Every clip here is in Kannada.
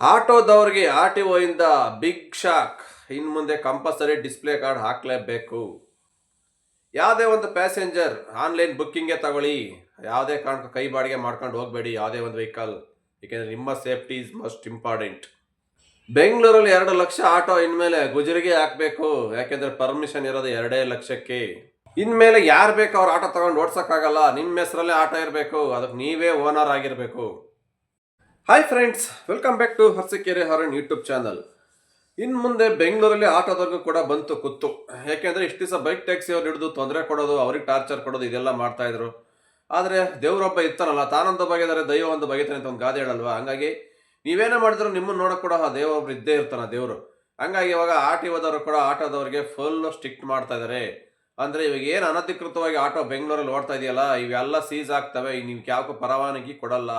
ಆಟೋದವ್ರಿಗೆ ಆರ್ ಟಿ ಇಂದ ಬಿಗ್ ಶಾಕ್. ಇನ್ನು ಮುಂದೆ ಕಂಪಲ್ಸರಿ ಡಿಸ್ಪ್ಲೇ ಕಾರ್ಡ್ ಹಾಕಲೇಬೇಕು. ಯಾವುದೇ ಒಂದು ಪ್ಯಾಸೆಂಜರ್ ಆನ್ಲೈನ್ ಬುಕ್ಕಿಂಗೇ ತಗೊಳ್ಳಿ. ಯಾವುದೇ ಕಾರಣಕ್ಕೂ ಕೈ ಬಾಡಿಗೆ ಮಾಡ್ಕೊಂಡು ಹೋಗಬೇಡಿ. ಯಾವುದೇ ಒಂದು ವೆಹಿಕಲ್. ಏಕೆಂದರೆ ನಿಮ್ಮ ಸೇಫ್ಟಿ ಇಸ್ ಮಸ್ಟ್ ಇಂಪಾರ್ಟೆಂಟ್. ಬೆಂಗಳೂರಲ್ಲಿ ಎರಡು ಲಕ್ಷ ಆಟೋ ಇನ್ಮೇಲೆ ಗುಜರಿಗೆ ಹಾಕಬೇಕು. ಯಾಕೆಂದರೆ ಪರ್ಮಿಷನ್ ಇರೋದು ಎರಡೇ ಲಕ್ಷಕ್ಕೆ. ಇನ್ಮೇಲೆ ಯಾರು ಬೇಕು ಅವ್ರು ಆಟೋ ತಗೊಂಡು ಓಡ್ಸೋಕ್ಕಾಗಲ್ಲ. ನಿಮ್ಮ ಹೆಸರಲ್ಲೇ ಆಟೋ ಇರಬೇಕು. ಅದಕ್ಕೆ ನೀವೇ ಓನರ್ ಆಗಿರಬೇಕು. Hi friends welcome back to Harsikere Haran YouTube channel ಇನ್ನು ಮುಂದೆ ಬೆಂಗಳೂರಲ್ಲಿ ಆಟೋದವ್ರಿಗೂ ಕೂಡ ಬಂತು ಕುತ್ತು. ಯಾಕೆಂದ್ರೆ ಇಷ್ಟು ದಿವಸ ಬೈಕ್ ಟ್ಯಾಕ್ಸಿ ಅವ್ರು ಹಿಡಿದು ತೊಂದರೆ ಕೊಡೋದು, ಅವ್ರಿಗೆ ಟಾರ್ಚರ್ ಕೊಡೋದು, ಇದೆಲ್ಲ ಮಾಡ್ತಾ ಇದ್ರು. ಆದರೆ ದೇವರೊಬ್ಬ ಇರ್ತಾನಲ್ಲ, ತಾನೊಂದು ಬಗೆದರೆ, ದೈವ ಒಂದು ಬಗೆತಾನೆ ಅಂತ ಒಂದು ಗಾದೆ ಹೇಳಲ್ವಾ? ಹಂಗಾಗಿ ನೀವೇನೇ ಮಾಡಿದ್ರು ನಿಮ್ಮನ್ನು ನೋಡೋಕೆ ಕೂಡ ಆ ದೇವ ಒಬ್ರು ಇದ್ದೇ ಇರ್ತಾನೆ ದೇವರು. ಹಂಗಾಗಿ ಇವಾಗ ಓದವರು ಕೂಡ ಆಟೋದವ್ರಿಗೆ ಫುಲ್ ಸ್ಟ್ರಿಕ್ಟ್ ಮಾಡ್ತಾ ಇದ್ದಾರೆ ಅಂದರೆ ಇವಾಗ ಏನು ಅನಧಿಕೃತವಾಗಿ ಆಟೋ ಬೆಂಗಳೂರಲ್ಲಿ ಓಡ್ತಾ ಇದೆಯಲ್ಲ, ಇವೆಲ್ಲ ಸೀಸ್ ಆಗ್ತವೆ ನೀವು ಯಾವಕ್ಕೂ ಪರವಾನಗಿ ಕೊಡಲ್ಲ.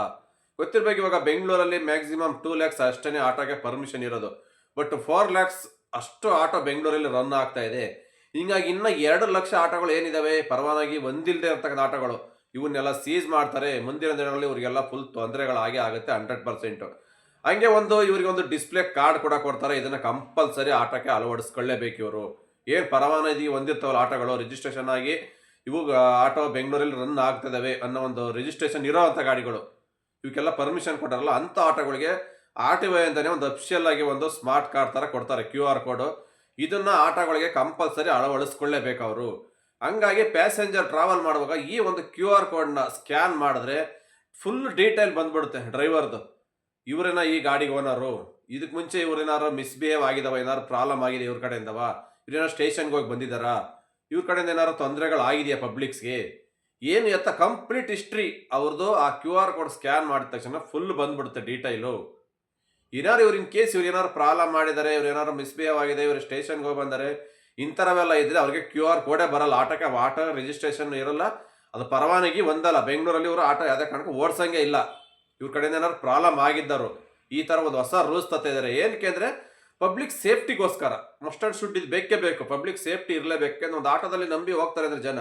ಗೊತ್ತಿರ್ಬೇಕು ಇವಾಗ ಬೆಂಗಳೂರಲ್ಲಿ ಮ್ಯಾಕ್ಸಿಮಮ್ ಟೂ ಲ್ಯಾಕ್ಸ್ ಅಷ್ಟೇ ಆಟೋಗೆ ಪರ್ಮಿಷನ್ ಇರೋದು. ಬಟ್ ಫೋರ್ ಲ್ಯಾಕ್ಸ್ ಅಷ್ಟು ಆಟೋ ಬೆಂಗಳೂರಲ್ಲಿ ರನ್ ಆಗ್ತಾ ಇದೆ. ಹಿಂಗಾಗಿ ಇನ್ನ ಎರಡು ಲಕ್ಷ ಆಟೋಗಳು ಏನಿದಾವೆ? ಪರವಾನಗಿ ಒಂದಿಲ್ಲದೆ ಇರ್ತಕ್ಕಂಥ ಆಟೋಗಳು. ಇವನ್ನೆಲ್ಲ ಸೀಸ್ ಮಾಡ್ತಾರೆ. ಮುಂದಿನ ದಿನಗಳಲ್ಲಿ ಇವರಿಗೆಲ್ಲ ಫುಲ್ ತೊಂದರೆಗಳಾಗೇ ಆಗುತ್ತೆ ಹಂಡ್ರೆಡ್ ಪರ್ಸೆಂಟು ಹಂಗೆ ಒಂದು ಇವರಿಗೆ ಒಂದು ಡಿಸ್ಪ್ಲೇ ಕಾರ್ಡ್ ಕೂಡ ಕೊಡ್ತಾರೆ. ಇದನ್ನ ಕಂಪಲ್ಸರಿ ಆಟೋಕ್ಕೆ ಅಳವಡಿಸ್ಕೊಳ್ಳೇಬೇಕು ಇವರು. ಏನು ಪರವಾನಗಿ ಹೊಂದಿರ್ತಾವಲ್ಲ ಆಟೋಗಳು? ರಿಜಿಸ್ಟ್ರೇಷನ್ ಆಗಿ ಇವು ಆಟೋ ಬೆಂಗಳೂರಲ್ಲಿ ರನ್ ಆಗ್ತಿದ್ದಾವೆ ಅನ್ನೋ ಒಂದು ರಿಜಿಸ್ಟ್ರೇಷನ್ ಇರೋ ಅಂಥ ಗಾಡಿಗಳು. ಇವಕ್ಕೆಲ್ಲ ಪರ್ಮಿಷನ್ ಕೊಟ್ಟಾರಲ್ಲ, ಅಂಥ ಆಟೋಗಳಿಗೆ ಆರ್ ಟಿ ವೈ ಅಂತಲೇ ಒಂದು ಅಫಿಷಿಯಲ್ ಆಗಿ ಒಂದು ಸ್ಮಾರ್ಟ್ ಕಾರ್ಡ್ ಥರ ಕೊಡ್ತಾರೆ ಕ್ಯೂ ಆರ್ ಕೋಡು ಇದನ್ನ ಆಟೋಗಳಿಗೆ ಕಂಪಲ್ಸರಿ ಅಳವಡಿಸ್ಕೊಳ್ಳೇಬೇಕು ಅವರು. ಹಂಗಾಗಿ ಪ್ಯಾಸೆಂಜರ್ ಟ್ರಾವೆಲ್ ಮಾಡುವಾಗ ಈ ಒಂದು ಕ್ಯೂ ಆರ್ ಕೋಡ್ನ ಸ್ಕ್ಯಾನ್ ಮಾಡಿದ್ರೆ ಫುಲ್ ಡೀಟೇಲ್ ಬಂದ್ಬಿಡುತ್ತೆ ಡ್ರೈವರ್ದು ಇವರೇನ ಈ ಗಾಡಿಗೆ ಓನರು ಇದಕ್ಕೆ ಮುಂಚೆ ಇವ್ರೇನಾರು ಮಿಸ್ಬಿಹೇವ್ ಆಗಿದಾವ ಏನಾರು ಪ್ರಾಬ್ಲಮ್ ಆಗಿದೆ ಇವ್ರ ಕಡೆಯಿಂದವ? ಇವ್ರೇನಾರು ಸ್ಟೇಷನ್ಗೆ ಹೋಗಿ ಬಂದಿದ್ದಾರಾ? ಇವ್ರ ಕಡೆಯಿಂದ ಏನಾರು ತೊಂದರೆಗಳು ಆಗಿದೆಯಾ ಪಬ್ಲಿಕ್ಸ್ಗೆ ಏನು ಎತ್ತ ಕಂಪ್ಲೀಟ್ ಹಿಸ್ಟ್ರಿ ಅವ್ರದ್ದು ಆ ಕ್ಯೂ ಆರ್ ಕೋಡ್ ಸ್ಕ್ಯಾನ್ ಮಾಡಿದ ತಕ್ಷಣ ಫುಲ್ ಬಂದ್ಬಿಡುತ್ತೆ ಡೀಟೈಲು ಏನಾರು ಇವ್ರು ಇನ್ ಕೇಸ್ ಇವ್ರು ಏನಾದ್ರು ಪ್ರಾಬ್ಲಮ್ ಮಾಡಿದ್ದಾರೆ, ಇವ್ರು ಏನಾರು ಮಿಸ್ಬಿಹೇವ್ ಆಗಿದೆ, ಇವ್ರು ಸ್ಟೇಷನ್ಗೆ ಹೋಗಿ ಬಂದರೆ, ಇಂಥರವೆಲ್ಲ ಇದ್ರೆ ಅವ್ರಿಗೆ ಕ್ಯೂ ಆರ್ ಕೋಡೇ ಬರಲ್ಲ. ಆಟಕ್ಕೆ ಆಟೋ ರಿಜಿಸ್ಟ್ರೇಷನ್ ಇರಲ್ಲ. ಅದು ಪರವಾನಗಿ ಒಂದಲ್ಲ. ಬೆಂಗಳೂರಲ್ಲಿ ಇವರು ಆಟೋ ಯಾವುದೇ ಕಾರಣಕ್ಕೂ ಓಡ್ಸಂಗೆ ಇಲ್ಲ. ಇವ್ರ ಕಡೆಯಿಂದ ಏನಾದ್ರು ಪ್ರಾಬ್ಲಮ್ ಆಗಿದ್ದರು. ಈ ಥರ ಒಂದು ಹೊಸ ರೂಲ್ಸ್ ತತ್ತ ಇದ್ದಾರೆ ಏನಕ್ಕೆ ಅಂದರೆ ಪಬ್ಲಿಕ್ ಸೇಫ್ಟಿಗೋಸ್ಕರ ಮಸ್ಟರ್ಡ್ ಶುಡ್ ಇದು ಬೇಕೇ ಬೇಕು. ಪಬ್ಲಿಕ್ ಸೇಫ್ಟಿ ಇರಲೇಬೇಕು. ಒಂದು ಆಟೋದಲ್ಲಿ ನಂಬಿ ಹೋಗ್ತಾರೆ ಅಂದ್ರೆ ಜನ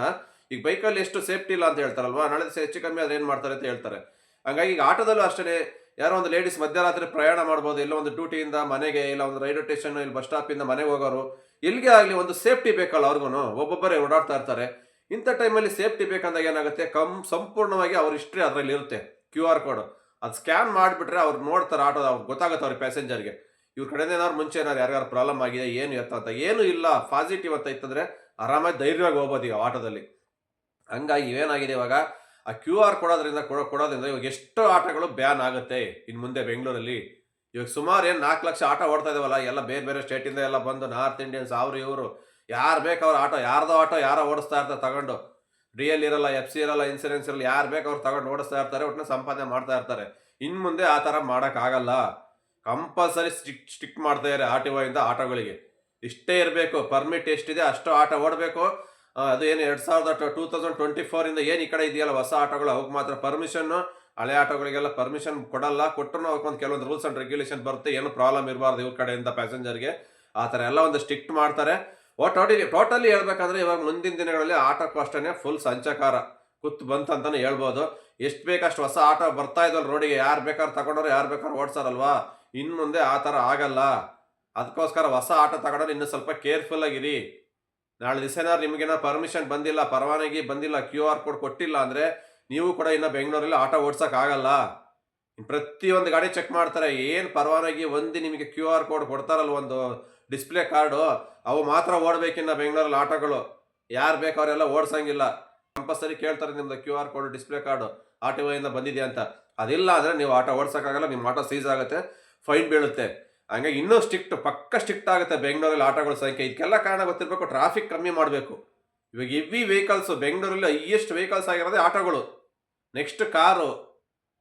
ಈಗ ಬೈಕಲ್ಲಿ ಎಷ್ಟು ಸೇಫ್ಟಿ ಇಲ್ಲ ಅಂತ ಹೇಳ್ತಾರಲ್ವಾ? ನಾಳೆ ದಿವಸ ಹೆಚ್ಚು ಕಮ್ಮಿ ಅದೇನು ಮಾಡ್ತಾರೆ ಅಂತ ಹೇಳ್ತಾರೆ. ಹಂಗಾಗಿ ಈಗ ಆಟೋದಲ್ಲೂ ಅಷ್ಟೇ ಯಾರೋ ಒಂದು ಲೇಡೀಸ್ ಮಧ್ಯರಾತ್ರಿ ಪ್ರಯಾಣ ಮಾಡ್ಬೋದು, ಇಲ್ಲ ಒಂದು ಡ್ಯೂಟಿಯಿಂದ ಮನೆಗೆ, ಇಲ್ಲ ಒಂದು ರೈಲ್ವೆ ಸ್ಟೇಷನ್, ಇಲ್ಲಿ ಬಸ್ ಸ್ಟಾಪಿಂದ ಮನೆಗೆ ಹೋಗೋರು ಎಲ್ಲಿಗೆ ಆಗಲಿ ಒಂದು ಸೇಫ್ಟಿ ಬೇಕಲ್ಲ ಅವ್ರಿಗೂ ಒಬ್ಬೊಬ್ಬರೇ ಓಡಾಡ್ತಾ ಇರ್ತಾರೆ. ಇಂಥ ಟೈಮಲ್ಲಿ ಸೇಫ್ಟಿ ಬೇಕಂದಾಗ ಏನಾಗುತ್ತೆ? ಕಮ್ ಸಂಪೂರ್ಣವಾಗಿ ಅವ್ರ ಹಿಸ್ಟ್ರಿ ಅದರಲ್ಲಿ ಇರುತ್ತೆ. ಕ್ಯೂ ಆರ್ ಕೋಡ್ ಅದು ಸ್ಕ್ಯಾನ್ ಮಾಡಿಬಿಟ್ರೆ ಅವ್ರು ನೋಡ್ತಾರೆ ಆಟೋ ಅವ್ರಿಗೆ ಗೊತ್ತಾಗುತ್ತೆ ಅವ್ರ ಪ್ಯಾಸೆಂಜರ್ಗೆ ಇವ್ರ ಕಡೆಯಿಂದ ಏನಾದ್ರು ಮುಂಚೆ ಏನಾದ್ರು ಯಾರ್ಯಾರು ಪ್ರಾಬ್ಲಮ್ ಆಗಿದೆ, ಏನು ಎತ್ತ ಅಂತ ಏನು ಇಲ್ಲ ಪಾಸಿಟಿವ್ ಅಂತ ಇತ್ತಂದರೆ ಆರಾಮಾಗಿ ಧೈರ್ಯವಾಗಿ ಹೋಗ್ಬೋದು ಈಗ ಆಟೋದಲ್ಲಿ. ಹಂಗಾಗಿ ಏನಾಗಿದೆ ಇವಾಗ? ಆ ಕ್ಯೂ ಆರ್ ಕೊಡೋದ್ರಿಂದ ಕೊಡೋ, ಕೊಡೋದ್ರಿಂದ ಇವಾಗ ಎಷ್ಟು ಆಟಗಳು ಬ್ಯಾನ್ ಆಗುತ್ತೆ ಇನ್ನು ಮುಂದೆ ಬೆಂಗಳೂರಲ್ಲಿ. ಇವಾಗ ಸುಮಾರು ಏನು ನಾಲ್ಕು ಲಕ್ಷ ಆಟ ಓಡ್ತಾ ಇದಾವಲ್ಲ, ಎಲ್ಲ ಬೇರೆ ಬೇರೆ ಸ್ಟೇಟಿಂದ ಎಲ್ಲ ಬಂದು ನಾರ್ತ್ ಇಂಡಿಯನ್ಸ್ ಅವರು ಇವರು, ಯಾರು ಬೇಕು ಆಟೋ, ಯಾರ್ದೋ ಆಟೋ ಯಾರೋ ಓಡಿಸ್ತಾ ಇರ್ತಾರೆ ತಗೊಂಡು. ರಿಯಲ್ ಇರಲ್ಲ ಎಫ್ ಸಿ ಇರಲ್ಲ ಇನ್ಸೂರೆನ್ಸ್ ಇರಲ್ಲ, ಯಾರು ಬೇಕು ಅವ್ರು ತಗೊಂಡು ಓಡಿಸ್ತಾ ಇರ್ತಾರೆ ಒಟ್ಟಿನ ಸಂಪಾದನೆ ಮಾಡ್ತಾ ಇರ್ತಾರೆ. ಇನ್ನು ಮುಂದೆ ಆ ಥರ ಮಾಡೋಕ್ಕಾಗಲ್ಲ ಕಂಪಲ್ಸರಿ ಸ್ಟಿಕ್ ಸ್ಟಿಕ್ ಮಾಡ್ತಾ ಇದ್ದಾರೆ ಆರ್ ಇಂದ ಆಟೋಗಳಿಗೆ. ಇಷ್ಟೇ ಇರಬೇಕು ಪರ್ಮಿಟ್ ಎಷ್ಟಿದೆ ಅಷ್ಟು ಆಟೋ ಓಡಬೇಕು. ಅದು ಏನು ಎರಡು ಸಾವಿರದ ಟೂ ತೌಸಂಡ್ ಟ್ವೆಂಟಿ ಫೋರಿಂದ ಏನು ಈ ಕಡೆ ಇದೆಯಲ್ಲ ಹೊಸ ಆಟೋಗಳು ಅವಕ್ಕೆ ಮಾತ್ರ ಪರ್ಮಿಷನ್ನು ಹಳೆ ಆಟೋಗಳಿಗೆಲ್ಲ ಪರ್ಮಿಷನ್ ಕೊಡಲ್ಲ. ಕೊಟ್ಟರು ಅವಕ್ಕೊಂದು ಕೆಲವೊಂದು ರೂಲ್ಸ್ ಆ್ಯಂಡ್ ರೆಗ್ಯುಲೇಷನ್ ಬರುತ್ತೆ. ಏನು ಪ್ರಾಬ್ಲಮ್ ಇರಬಾರ್ದು ಇವ್ರ ಕಡೆಯಿಂದ ಪ್ಯಾಸೆಂಜರ್ಗೆ ಆ ಥರ ಎಲ್ಲ ಒಂದು ಸ್ಟ್ರಿಕ್ಟ್ ಮಾಡ್ತಾರೆ. ಓ ಟೋಟಲಿ ಟೋಟಲಿ ಹೇಳ್ಬೇಕಂದ್ರೆ ಇವಾಗ ಮುಂದಿನ ದಿನಗಳಲ್ಲಿ ಆಟೋಕ್ಕೂ ಅಷ್ಟೇ ಫುಲ್ ಸಂಚಕಾರ ಕುತ್ತು ಅಂತಲೇ ಹೇಳ್ಬೋದು. ಎಷ್ಟು ಬೇಕಷ್ಟು ಹೊಸ ಆಟೋ ಬರ್ತಾ ಇದ್ದಲ್ಲ ರೋಡಿಗೆ ಯಾರು ಬೇಕಾದ್ರೆ ತಗೊಂಡವ್ರು, ಯಾರು ಬೇಕಾದ್ರೆ ಓಡಿಸಾರಲ್ವಾ? ಇನ್ನು ಮುಂದೆ ಆ ಥರ ಆಗಲ್ಲ. ಅದಕ್ಕೋಸ್ಕರ ಹೊಸ ಆಟೋ ತಗೊಂಡ್ರೆ ಇನ್ನೂ ಸ್ವಲ್ಪ ಕೇರ್ಫುಲ್ ಆಗಿರಿ. ನಾಳೆ ದಿವಸ ಏನಾದ್ರು ನಿಮಗೇನಾದ್ರು ಪರ್ಮಿಷನ್ ಬಂದಿಲ್ಲ, ಪರವಾನಗಿ ಬಂದಿಲ್ಲ ಕ್ಯೂ ಆರ್ ಕೋಡ್ ಕೊಟ್ಟಿಲ್ಲ ಅಂದರೆ ನೀವು ಕೂಡ ಇನ್ನು ಬೆಂಗಳೂರಲ್ಲಿ ಆಟೋ ಓಡ್ಸಕ್ ಆಗಲ್ಲ. ಪ್ರತಿಯೊಂದು ಗಾಡಿ ಚೆಕ್ ಮಾಡ್ತಾರೆ, ಏನು ಪರವಾನಗಿ ಒಂದು ನಿಮಗೆ ಕ್ಯೂ ಆರ್ ಕೋಡ್ ಕೊಡ್ತಾರಲ್ಲ ಒಂದು ಡಿಸ್ಪ್ಲೇ ಕಾರ್ಡು ಅವು ಮಾತ್ರ ಓಡಬೇಕಿನ್ನ ಬೆಂಗಳೂರಲ್ಲಿ ಆಟೋಗಳು. ಯಾರು ಬೇಕು ಅವರೆಲ್ಲ ಓಡಿಸಂಗಿಲ್ಲ. ಕಂಪಲ್ಸರಿ ಕೇಳ್ತಾರೆ ನಿಮ್ದು Q R code display card auto ಇಂದ ಬಂದಿದೆಯಾ ಅಂತ. ಅದಿಲ್ಲ ಅಂದರೆ ನೀವು ಆಟೋ ಓಡ್ಸೋಕ್ಕಾಗಲ್ಲ ನಿಮ್ಮ ಆಟೋ ಸೀಸ್ ಆಗುತ್ತೆ ಫೈನ್ ಬೀಳುತ್ತೆ. ಹಂಗಾಗಿ ಇನ್ನೂ ಸ್ಟ್ರಿಕ್ಟ್ ಪಕ್ಕ ಸ್ಟ್ರಿಕ್ಟ್ ಆಗುತ್ತೆ ಬೆಂಗಳೂರಲ್ಲಿ ಆಟೋಗಳ ಸಂಖ್ಯೆ. ಇದಕ್ಕೆಲ್ಲ ಕಾರಣ ಗೊತ್ತಿರಬೇಕು ಟ್ರಾಫಿಕ್ ಕಮ್ಮಿ ಮಾಡಬೇಕು. ಇವಾಗ ಇವಿ ವೆಹಿಕಲ್ಸು ಬೆಂಗಳೂರಲ್ಲಿ ಹೈಯೆಸ್ಟ್ ವೆಹಿಕಲ್ಸ್ ಆಗಿರೋದೇ ಆಟೋಗಳು. Next car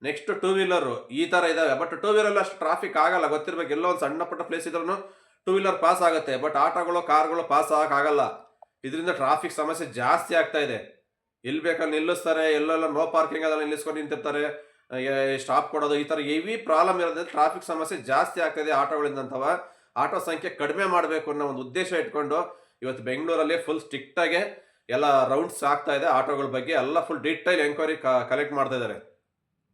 next two wheeler ಈ ಥರ ಇದ್ದಾವೆ ಬಟ್ ಟೂ ವೀಲರಲ್ಲಿ ಅಷ್ಟು ಟ್ರಾಫಿಕ್ ಆಗಲ್ಲ, ಗೊತ್ತಿರಬೇಕು. ಎಲ್ಲೋ ಒಂದು ಸಣ್ಣ ಪುಟ್ಟ ಪ್ಲೇಸ್ ಇದ್ರೂ ಟೂ ವೀಲರ್ ಪಾಸ್ ಆಗುತ್ತೆ. ಬಟ್ ಆಟೋಗಳು, ಕಾರ್ಗಳು ಪಾಸ್ ಆಗೋಕ್ಕಾಗಲ್ಲ ಇದರಿಂದ ಟ್ರಾಫಿಕ್ ಸಮಸ್ಯೆ ಜಾಸ್ತಿ ಆಗ್ತಾ ಇದೆ. ಎಲ್ಲಿ ಬೇಕಲ್ಲಿ ನಿಲ್ಲಿಸ್ತಾರೆ, ಎಲ್ಲೆಲ್ಲ ನೋ ಪಾರ್ಕಿಂಗ್ ಅದೆಲ್ಲ ನಿಲ್ಲಿಸ್ಕೊಂಡು ನಿಂತಿರ್ತಾರೆ. ಸ್ಟಾಪ್ ಕೊಡೋದು, ಈ ಥರ ಹೆವಿ ಪ್ರಾಬ್ಲಮ್ ಇರೋದ್ರಿಂದ ಟ್ರಾಫಿಕ್ ಸಮಸ್ಯೆ ಜಾಸ್ತಿ ಆಗ್ತದೆ ಆಟೋಗಳಿಂದ ಅಂತವ ಆಟೋ ಸಂಖ್ಯೆ ಕಡಿಮೆ ಮಾಡಬೇಕು ಅನ್ನೋ ಒಂದು ಉದ್ದೇಶ ಇಟ್ಕೊಂಡು ಇವತ್ತು ಬೆಂಗಳೂರಲ್ಲಿ ಫುಲ್ ಸ್ಟ್ರಿಕ್ಟಾಗೆ ಎಲ್ಲ ರೌಂಡ್ಸ್ ಆಗ್ತಾ ಇದೆ ಆಟೋಗಳ ಬಗ್ಗೆ. ಎಲ್ಲ ಫುಲ್ ಡೀಟೈಲ್ ಎಂಕ್ವೈರಿ ಕಲೆಕ್ಟ್ ಮಾಡ್ತಾ ಇದ್ದಾರೆ.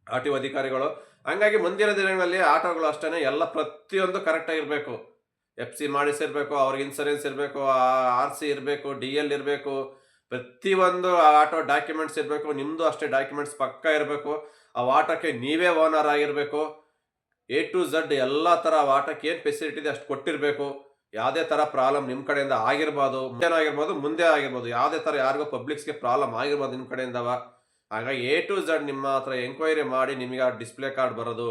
ಆರ್ ಟಿ ಅಧಿಕಾರಿಗಳು. ಹಂಗಾಗಿ ಮುಂದಿನ ದಿನಗಳಲ್ಲಿ ಆಟೋಗಳು ಅಷ್ಟೇ ಎಲ್ಲ ಪ್ರತಿಯೊಂದು ಕರೆಕ್ಟಾಗಿರಬೇಕು ಎಫ್ ಸಿ ಮಾಡಿಸಿರ್ಬೇಕು ಅವ್ರಿಗೆ ಇನ್ಸೂರೆನ್ಸ್ ಇರಬೇಕು ಆರ್ ಸಿ ಇರಬೇಕು ಡಿ ಎಲ್ ಇರಬೇಕು. ಪ್ರತಿಯೊಂದು ಆಟೋ ಡಾಕ್ಯುಮೆಂಟ್ಸ್ ಇರಬೇಕು ನಿಮ್ಮದು ಅಷ್ಟೇ ಡಾಕ್ಯುಮೆಂಟ್ಸ್ ಪಕ್ಕ ಇರಬೇಕು. ಆ ಆಟಕ್ಕೆ ನೀವೇ ಓನರ್ ಆಗಿರಬೇಕು. ಎ ಟು ಝಡ್ ಎಲ್ಲ ಥರ ಆ ಏನ್ ಫೆಸಿಲಿಟಿ ಇದೆ ಅಷ್ಟು ಕೊಟ್ಟಿರಬೇಕು. ಯಾವುದೇ ಥರ ಪ್ರಾಬ್ಲಮ್ ನಿಮ್ಮ ಕಡೆಯಿಂದ ಆಗಿರ್ಬೋದು, ಮುಂದೆ ಮುಂದೆ ಆಗಿರ್ಬೋದು, ಯಾವುದೇ ಥರ ಯಾರಿಗೂ ಪಬ್ಲಿಕ್ಸ್ಗೆ ಪ್ರಾಬ್ಲಮ್ ಆಗಿರ್ಬೋದು ನಿಮ್ಮ ಕಡೆಯಿಂದವ ಹಾಗಾಗಿ ಎ ಟು ಝಡ್ ನಿಮ್ಮ ಹತ್ರ ಎಂಕ್ವೈರಿ ಮಾಡಿ ನಿಮಗೆ ಆ ಡಿಸ್ಪ್ಲೇ ಕಾರ್ಡ್ ಬರೋದು.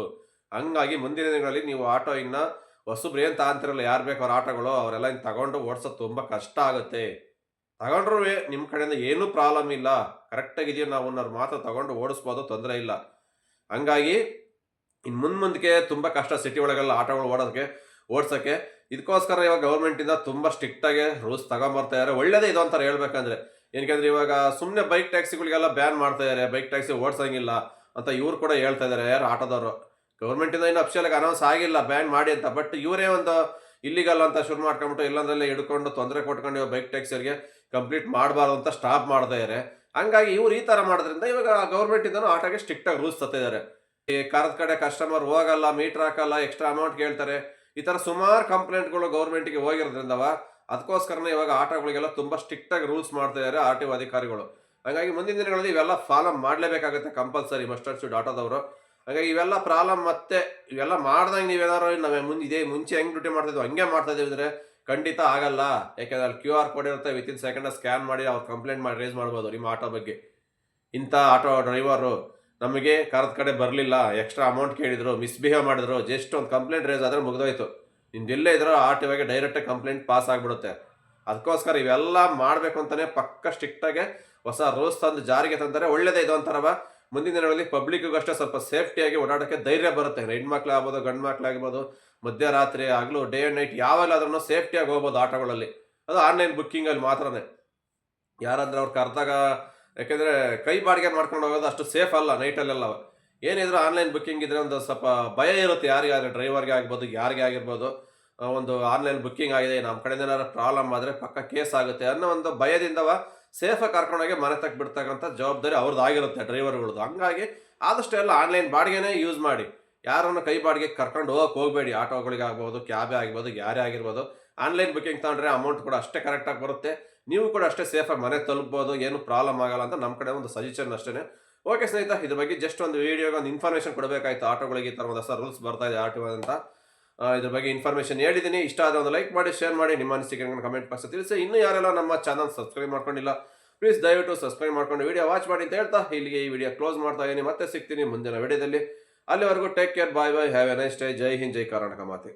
ಹಂಗಾಗಿ ಮುಂದಿನ ದಿನಗಳಲ್ಲಿ ನೀವು ಆಟೋ ಇನ್ನು ಹೊಸಬ್ರು ಏನು ತಗೊಂತಿರಲ್ಲ, ಯಾರು ಬೇಕು ಅವ್ರ ಆಟೋಗಳು, ಅವರೆಲ್ಲ ಇನ್ನು ತಗೊಂಡು ಓಡಿಸೋದು ತುಂಬ ಕಷ್ಟ ಆಗುತ್ತೆ. ತಗೊಂಡ್ರೂ ನಿಮ್ಮ ಕಡೆಯಿಂದ ಏನೂ ಪ್ರಾಬ್ಲಮ್ ಇಲ್ಲ. ಕರೆಕ್ಟಾಗಿದೆಯೋ ನಾವು ಅನ್ನೋರು ಮಾತ್ರ ತಗೊಂಡು ಓಡಿಸ್ಬೋದು, ತೊಂದರೆ ಇಲ್ಲ. ಹಂಗಾಗಿ ಇನ್ನು ಮುಂದೆ ಮುಂದಕ್ಕೆ ತುಂಬ ಕಷ್ಟ ಸಿಟಿ ಒಳಗೆಲ್ಲ ಆಟೋಗಳು ಓಡೋದಕ್ಕೆ, ಓಡ್ಸೋಕ್ಕೆ. ಇದಕ್ಕೋಸ್ಕರ ಇವಾಗ ಗೌರ್ಮೆಂಟಿಂದ ತುಂಬ ಸ್ಟ್ರಿಕ್ಟಾಗಿ ರೂಲ್ಸ್ ತಗೊಂಬರ್ತಾಯಿದ್ದಾರೆ ಒಳ್ಳೇದೇ ಇದು ಅಂತಾರೆ ಹೇಳ್ಬೇಕಂದ್ರೆ. ಏನಕ್ಕೆಂದ್ರೆ ಇವಾಗ ಸುಮ್ಮನೆ ಬೈಕ್ ಟ್ಯಾಕ್ಸಿಗಳಿಗೆಲ್ಲ ಬ್ಯಾನ್ ಮಾಡ್ತಾ ಇದ್ದಾರೆ ಬೈಕ್ ಟ್ಯಾಕ್ಸಿ ಓಡ್ಸಂಗಿಲ್ಲ ಅಂತ ಇವ್ರು ಕೂಡ ಹೇಳ್ತಾ ಇದ್ದಾರೆ ಯಾರು ಆಟೋದವರು. ಗೌರ್ಮೆಂಟಿಂದ ಇನ್ನು ಅಫಿಷಿಯಲಾಗಿ ಅನೌನ್ಸ್ ಆಗಿಲ್ಲ ಬ್ಯಾನ್ ಮಾಡಿ ಅಂತ. ಬಟ್ ಇವರೇ ಒಂದು ಇಲ್ಲಿಗಲ್ಲ ಅಂತ ಶುರು ಮಾಡ್ಕೊಂಬಿಟ್ಟು ಇಲ್ಲಂದ್ರಲ್ಲೇ ಹಿಡ್ಕೊಂಡು ತೊಂದರೆ ಕೊಟ್ಕೊಂಡು ಬೈಕ್ ಟ್ಯಾಕ್ಸಿಯರಿಗೆ ಕಂಪ್ಲೀಟ್ ಮಾಡಬಾರ್ದು ಅಂತ ಸ್ಟಾಪ್ ಮಾಡ್ತಾ ಇದ್ದಾರೆ ಹಂಗಾಗಿ ಇವ್ರು ಈ ಥರ ಮಾಡೋದ್ರಿಂದ ಇವಾಗ ಗೌರ್ಮೆಂಟಿಂದನೂ ಆಟೋಗೆ ಸ್ಟ್ರಿಕ್ಟಾಗಿ ರೂಲ್ಸ್ ತತ್ತಿದ್ದಾರೆ ಈ ಕಾರದ ಕಡೆ ಕಸ್ಟಮರ್ ಹೋಗಲ್ಲ ಮೀಟ್ರ್ ಹಾಕಲ್ಲ ಎಕ್ಸ್ಟ್ರಾ ಅಮೌಂಟ್ ಕೇಳ್ತಾರೆ. ಈ ಥರ ಸುಮಾರು ಕಂಪ್ಲೇಂಟ್ಗಳು ಗೌರ್ಮೆಂಟಿಗೆ ಹೋಗಿರೋದ್ರಿಂದವ ಅದಕ್ಕೋಸ್ಕರನೇ ಇವಾಗ ಆಟೋಗಳಿಗೆಲ್ಲ ತುಂಬ ಸ್ಟ್ರಿಕ್ಟಾಗಿ ರೂಲ್ಸ್ ಮಾಡ್ತಾ ಇದ್ದಾರೆ ಆರ್ ಟಿ ಒ ಅಧಿಕಾರಿಗಳು. ಹಾಗಾಗಿ ಮುಂದಿನ ದಿನಗಳಲ್ಲಿ ಇವೆಲ್ಲ ಫಾಲೋ ಮಾಡಲೇಬೇಕಾಗುತ್ತೆ ಕಂಪಲ್ಸರಿ ಮಸ್ಟರ್ಡ್ ಡಾಟಾದವರು ಆಟೋದವರು ಹಾಗಾಗಿ ಇವೆಲ್ಲ ಪ್ರಾಬ್ಲಮ್ ಮತ್ತೆ ಇವೆಲ್ಲ ಮಾಡ್ದಂಗೆ ನೀವೇನಾದ್ರು ನಾವೇ ಮುಂದೆ, ಇದೇ ಮುಂಚೆ ಹೆಂಗೆ ಡ್ಯೂಟಿ ಮಾಡ್ತಿದ್ವಿ ಹಂಗೆ ಮಾಡ್ತಾ ಇದ್ರೆ ಅಂದ್ರೆ ಖಂಡಿತ ಆಗಲ್ಲ. ಯಾಕಂದ್ರೆ ಅಲ್ಲಿ ಕ್ಯೂ ಆರ್ ಕೋಡ್ ಇರುತ್ತೆ ವಿತಿನ್ ಸೆಕೆಂಡ್ ಸ್ಕ್ಯಾನ್ ಮಾಡಿ ಅವ್ರು ಕಂಪ್ಲೇಂಟ್ ಮಾಡಿ ರೇಸ್ ಮಾಡ್ಬೋದು ನಿಮ್ಮ ಆಟೋ ಬಗ್ಗೆ. ಇಂಥ ಆಟೋ ಡ್ರೈವರು ನಮಗೆ ಕರೆದ ಕಡೆ ಬರಲಿಲ್ಲ. ಎಕ್ಸ್ಟ್ರಾ ಅಮೌಂಟ್ ಕೇಳಿದ್ರು ಮಿಸ್ಬಿಹೇವ್ ಮಾಡಿದ್ರು ಜಸ್ಟ್ ಒಂದು ಕಂಪ್ಲೇಂಟ್ ರೇಸ್ ಆದರೆ ಮುಗಿದೋಯ್ತು. ನಿಮ್ದು ಎಲ್ಲೇ ಇದ್ರೂ ಆರ್ ಟಿ ಡೈರೆಕ್ಟಾಗಿ ಕಂಪ್ಲೇಂಟ್ ಪಾಸ್ ಆಗಿಬಿಡುತ್ತೆ. ಅದಕ್ಕೋಸ್ಕರ ಇವೆಲ್ಲ ಮಾಡಬೇಕು ಅಂತಲೇ ಪಕ್ಕ ಸ್ಟ್ರಿಕ್ಟಾಗೆ ಹೊಸ ರೂಲ್ಸ್ ತಂದು ಜಾರಿಗೆ ತಂದರೆ ಒಳ್ಳೇದೇ ಇದು ಅಂತಾರವ. ಮುಂದಿನ ದಿನಗಳಲ್ಲಿ ಪಬ್ಲಿಕ್ಗೂ ಅಷ್ಟೇ ಸ್ವಲ್ಪ ಸೇಫ್ಟಿಯಾಗಿ ಓಡಾಡೋಕ್ಕೆ ಧೈರ್ಯ ಬರುತ್ತೆ. ಹೆಣ್ಮಕ್ಳು ಆಗ್ಬೋದು, ಗಂಡು ಮಕ್ಳಾಗ್ಬೋದು ಮಧ್ಯರಾತ್ರಿ ಆಗಲೂ ಡೇ ಆ್ಯಂಡ್ ನೈಟ್ ಯಾವೆಲ್ಲಾದ್ರೂ ಸೇಫ್ಟಿಯಾಗಿ ಹೋಗ್ಬೋದು ಆಟೋಗಳಲ್ಲಿ. ಅದು ಆನ್ಲೈನ್ ಬುಕ್ಕಿಂಗಲ್ಲಿ ಮಾತ್ರನೇ. ಯಾರಂದ್ರೆ ಅವ್ರು ಕರೆದಾಗ, ಯಾಕೆಂದರೆ ಕೈ ಬಾಡಿಗೆ ಮಾಡ್ಕೊಂಡು ಹೋಗೋದು ಅಷ್ಟು ಸೇಫ್ ಅಲ್ಲ ನೈಟಲ್ಲೆಲ್ಲ ಏನಿದ್ರು ಆನ್ಲೈನ್ ಬುಕ್ಕಿಂಗ್ ಇದ್ರೆ ಒಂದು ಸ್ವಲ್ಪ ಭಯ ಇರುತ್ತೆ ಯಾರಿಗಾದ್ರೆ ಡ್ರೈವರ್ಗೆ ಆಗ್ಬೋದು, ಯಾರಿಗೆ ಆಗಿರ್ಬೋದು. ಒಂದು ಆನ್ಲೈನ್ ಬುಕ್ಕಿಂಗ್ ಆಗಿದೆ ನಮ್ಮ ಕಡೆಯಿಂದ ಏನಾದ್ರು ಪ್ರಾಬ್ಲಮ್ ಆದರೆ ಪಕ್ಕ ಕೇಸ್ ಆಗುತ್ತೆ ಅನ್ನೋ ಒಂದು ಭಯದಿಂದವ ಸೇಫಾಗಿ ಕರ್ಕೊಂಡೋಗಿ ಮನೆ ತಕ್ಕ ಬಿಡ್ತಕ್ಕಂಥ ಜವಾಬ್ದಾರಿ ಅವ್ರದ್ದು ಆಗಿರುತ್ತೆ ಡ್ರೈವರ್ಗಳದ್ದು ಹಂಗಾಗಿ ಆದಷ್ಟು ಎಲ್ಲ ಆನ್ಲೈನ್ ಬಾಡಿಗೆನೇ ಯೂಸ್ ಮಾಡಿ. ಯಾರನ್ನು ಕೈ ಬಾಡಿಗೆ ಕರ್ಕೊಂಡು ಹೋಗಕ್ಕೆ ಹೋಗಬೇಡಿ. ಆಟೋಗಳಿಗೆ ಆಗ್ಬೋದು ಕ್ಯಾಬೇ ಆಗಿರ್ಬೋದು ಯಾರೇ ಆಗಿರ್ಬೋದು. ಆನ್ಲೈನ್ ಬುಕ್ಕಿಂಗ್ ತಗೊಂಡ್ರೆ ಅಮೌಂಟ್ ಕೂಡ ಅಷ್ಟೇ ಕರೆಕ್ಟಾಗಿ ಬರುತ್ತೆ. ನೀವು ಕೂಡ ಅಷ್ಟೇ ಸೇಫಾಗಿ ಮನೆ ತಲುಪ್ಬೋದು. ಏನು ಪ್ರಾಬ್ಲಮ್ ಆಗಲ್ಲ ಅಂತ ನಮ್ಮ ಕಡೆ ಒಂದು ಸಜೆಷನ್ ಅಷ್ಟೇ ಓಕೆ ಸ್ನೇಹಿತ, ಇದ್ರ ಬಗ್ಗೆ ಜಸ್ಟ್ ಒಂದು ವಿಡಿಯೋಗೆ ಒಂದು ಇನ್ಫಾರ್ಮೇಷನ್ ಕೊಡಬೇಕಾಯ್ತು. ಆಟೋಗಳಿಗೆ ಈ ಥರ ಒಂದು ಸರ್ ರೂಲ್ಸ್ ಬರ್ತಾ ಇದೆ ಆಟೋ ಅಂತ. ಇದ್ರ ಬಗ್ಗೆ ಇನ್ಫಾರ್ಮೇಷನ್ ಹೇಳಿದ್ದೀನಿ. ಇಷ್ಟ ಆದರೆ ಒಂದು ಲೈಕ್ ಮಾಡಿ ಶೇರ್ ಮಾಡಿ. ನಿಮ್ಮ ಅನಿಸಿಕೆ ಕಮೆಂಟ್ ಬಾಕ್ಸ್ ತಿಳಿಸಿ. ಇನ್ನೂ ಯಾರೆಲ್ಲ ನಮ್ಮ ಚಾನಲ್ ಸಬ್ಸ್ಕ್ರೈಬ್ ಮಾಡ್ಕೊಂಡಿಲ್ಲ ಪ್ಲೀಸ್ ದಯವಿಟ್ಟು ಸಬ್ಸ್ಕ್ರೈಬ್ ಮಾಡ್ಕೊಂಡು ವಿಡಿಯೋ ವಾಚ್ ಮಾಡಿ ಅಂತ ಹೇಳ್ತಾ. ಇಲ್ಲಿಗೆ ಈ ವಿಡಿಯೋ ಕ್ಲೋಸ್ ಮಾಡ್ತಾ ಇದ್ದೀನಿ. ಮತ್ತೆ ಸಿಗ್ತೀನಿ ಮುಂದಿನ ವಿಡಿಯೋದಲ್ಲಿ ಅಲ್ಲಿವರೆಗೂ take care bye bye have a nice day ಜೈ ಹಿಂದ್ ಜೈ ಕರ್ನಾಟಕ ಮಾತೆ.